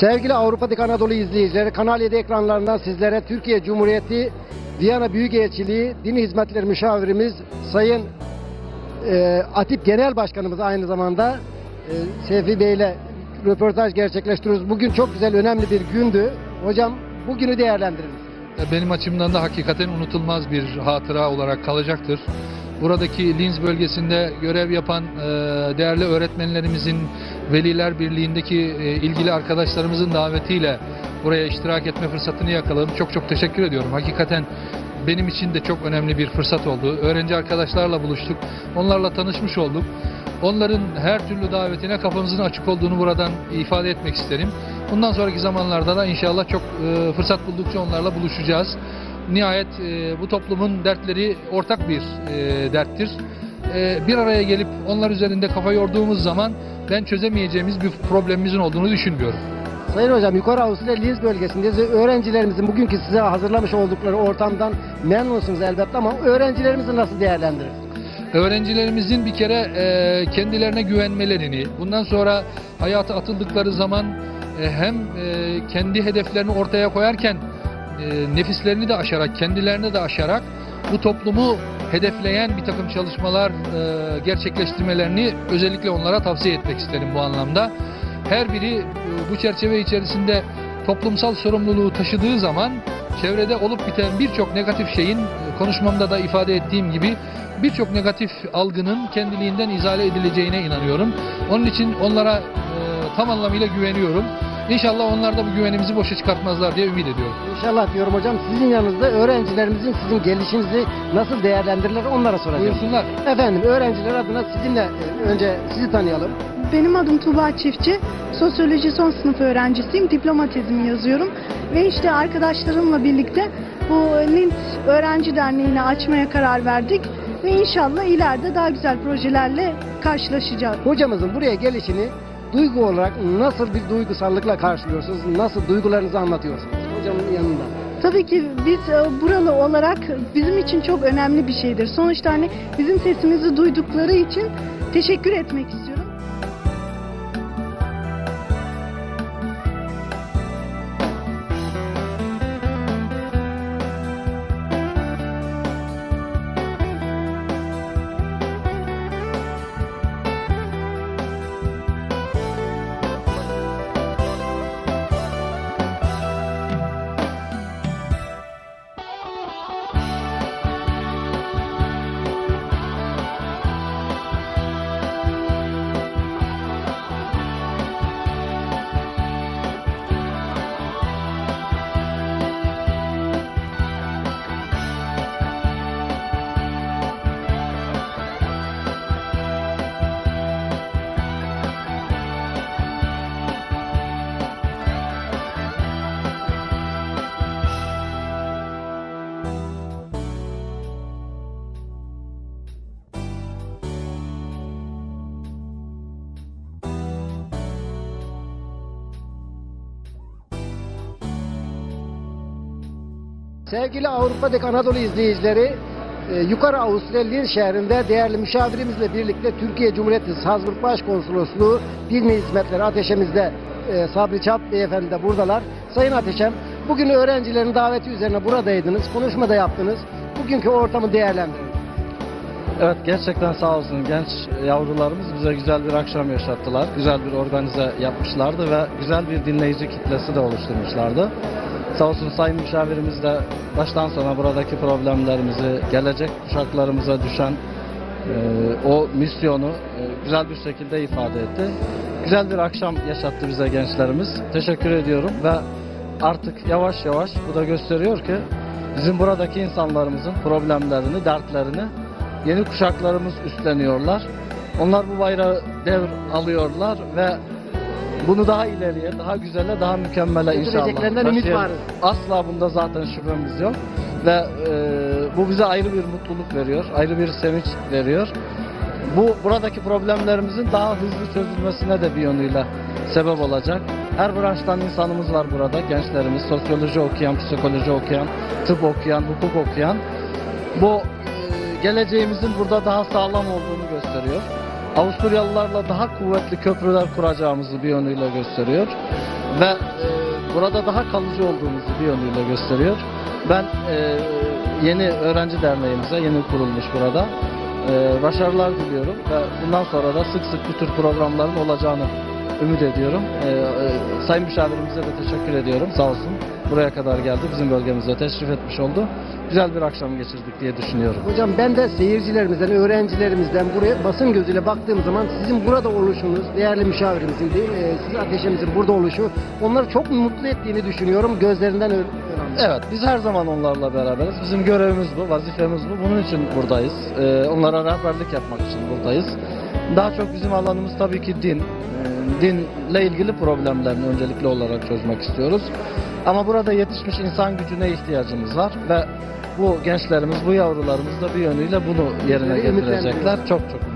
Sevgili Avrupa'daki Anadolu izleyicileri, Kanal 7 ekranlarından sizlere Türkiye Cumhuriyeti Viyana Büyükelçiliği Din Hizmetleri Müşavirimiz Sayın e, Atip Genel Başkanımız aynı zamanda e, Seyfi Bey ile röportaj gerçekleştiriyoruz. Bugün çok güzel, önemli bir gündü. Hocam bugünü değerlendiriniz. Benim açımdan da hakikaten unutulmaz bir hatıra olarak kalacaktır. Buradaki Linz bölgesinde görev yapan e, değerli öğretmenlerimizin Veliler Birliği'ndeki e, ilgili arkadaşlarımızın davetiyle buraya iştirak etme fırsatını yakaladım. Çok çok teşekkür ediyorum. Hakikaten benim için de çok önemli bir fırsat oldu. Öğrenci arkadaşlarla buluştuk. Onlarla tanışmış olduk. Onların her türlü davetine kapımızın açık olduğunu buradan ifade etmek isterim. Bundan sonraki zamanlarda da inşallah çok e, fırsat buldukça onlarla buluşacağız. Nihayet e, bu toplumun dertleri ortak bir derttir. E, bir araya gelip onlar üzerinde kafa yorduğumuz zaman ben çözemeyeceğimiz bir problemimizin olduğunu düşünmüyorum. Sayın Hocam Yukarı Avusturya Linz bölgesindeyiz. ve Öğrencilerimizin bugünkü size hazırlamış oldukları ortamdan memnunsunuz elbette ama öğrencilerimizi nasıl değerlendirirsiniz? Öğrencilerimizin bir kere e, kendilerine güvenmelerini, bundan sonra hayata atıldıkları zaman e, hem e, kendi hedeflerini ortaya koyarken e, nefislerini de aşarak, kendilerini de aşarak bu toplumu hedefleyen bir takım çalışmalar e, gerçekleştirmelerini özellikle onlara tavsiye etmek isterim bu anlamda. Her biri e, bu çerçeve içerisinde toplumsal sorumluluğu taşıdığı zaman çevrede olup biten birçok negatif şeyin e, konuşmamda da ifade ettiğim gibi birçok negatif algının kendiliğinden izale edileceğine inanıyorum. Onun için onlara e, tam anlamıyla güveniyorum. İnşallah onlar da bu güvenimizi boşa çıkartmazlar diye ümit ediyorum. İnşallah diyorum hocam sizin yanınızda öğrencilerimizin sizin gelişinizi nasıl değerlendirirler onlara soracağım. Buyursunlar. Efendim öğrenciler adına sizinle e, önce sizi tanıyalım. Benim adım Tuğba Çiftçi. Sosyoloji son sınıf öğrencisiyim. Diploma tezimi yazıyorum. Ve işte arkadaşlarımla birlikte bu Linz Öğrenci Derneği'ni açmaya karar verdik. Ve inşallah ileride daha güzel projelerle karşılaşacağız. Hocamızın buraya gelişini duygu olarak nasıl bir duygusallıkla karşılıyorsunuz? Nasıl duygularınızı anlatıyorsunuz hocamın yanında? Tabii ki biz e, buralı olarak bizim için çok önemli bir şeydir. Sonuçta hani bizim sesimizi duydukları için teşekkür etmek istiyorum. Sevgili Avrupa'daki Anadolu izleyicileri, e, Yukarı Avusturya Linz şehrinde değerli müşavirimizle birlikte Türkiye Cumhuriyeti Salzburg Başkonsolosluğu Din Hizmetleri Ateşemizde e, Sabri Çap Beyefendi de buradalar. Sayın Ateşem, bugün öğrencilerin daveti üzerine buradaydınız, konuşma da yaptınız. Bugünkü ortamı değerlendirin. Evet gerçekten sağ olsun genç yavrularımız bize güzel bir akşam yaşattılar. Güzel bir organize yapmışlardı ve güzel bir dinleyici kitlesi de oluşturmuşlardı. Sağ olsun Sayın Müşavirimiz de baştan sona buradaki problemlerimizi, gelecek kuşaklarımıza düşen e, o misyonu e, güzel bir şekilde ifade etti. Güzel bir akşam yaşattı bize gençlerimiz. Teşekkür ediyorum ve artık yavaş yavaş bu da gösteriyor ki bizim buradaki insanlarımızın problemlerini, dertlerini yeni kuşaklarımız üstleniyorlar. Onlar bu bayrağı devr alıyorlar ve bunu daha ileriye, daha güzele, daha mükemmele inşallah. Ümit taşıyan- var. Asla bunda zaten şüphemiz yok. Ve e, bu bize ayrı bir mutluluk veriyor, ayrı bir sevinç veriyor. Bu buradaki problemlerimizin daha hızlı çözülmesine de bir yönüyle sebep olacak. Her branştan insanımız var burada. Gençlerimiz, sosyoloji okuyan, psikoloji okuyan, tıp okuyan, hukuk okuyan. Bu e, geleceğimizin burada daha sağlam olduğunu gösteriyor. Avusturyalılarla daha kuvvetli köprüler kuracağımızı bir yönüyle gösteriyor. Ve e, burada daha kalıcı olduğumuzu bir yönüyle gösteriyor. Ben e, yeni öğrenci derneğimize, yeni kurulmuş burada, e, başarılar diliyorum. Ve bundan sonra da sık sık bu tür programların olacağını ümit ediyorum. E, e, Sayın Müşavirimize de teşekkür ediyorum. Sağ olsun. Buraya kadar geldi. Bizim bölgemize teşrif etmiş oldu. Güzel bir akşam geçirdik diye düşünüyorum. Hocam ben de seyircilerimizden, öğrencilerimizden buraya basın gözüyle baktığım zaman sizin burada oluşunuz, değerli müşavirimizin, de- e, siz ateşimizin burada oluşu onları çok mutlu ettiğini düşünüyorum. Gözlerinden öğrendim. Evet, biz her zaman onlarla beraberiz. Bizim görevimiz bu, vazifemiz bu. Bunun için buradayız. Ee, onlara rehberlik yapmak için buradayız. Daha çok bizim alanımız tabii ki din. Ee, dinle ilgili problemlerini öncelikli olarak çözmek istiyoruz. Ama burada yetişmiş insan gücüne ihtiyacımız var ve bu gençlerimiz, bu yavrularımız da bir yönüyle bunu yerine getirecekler. Çok çok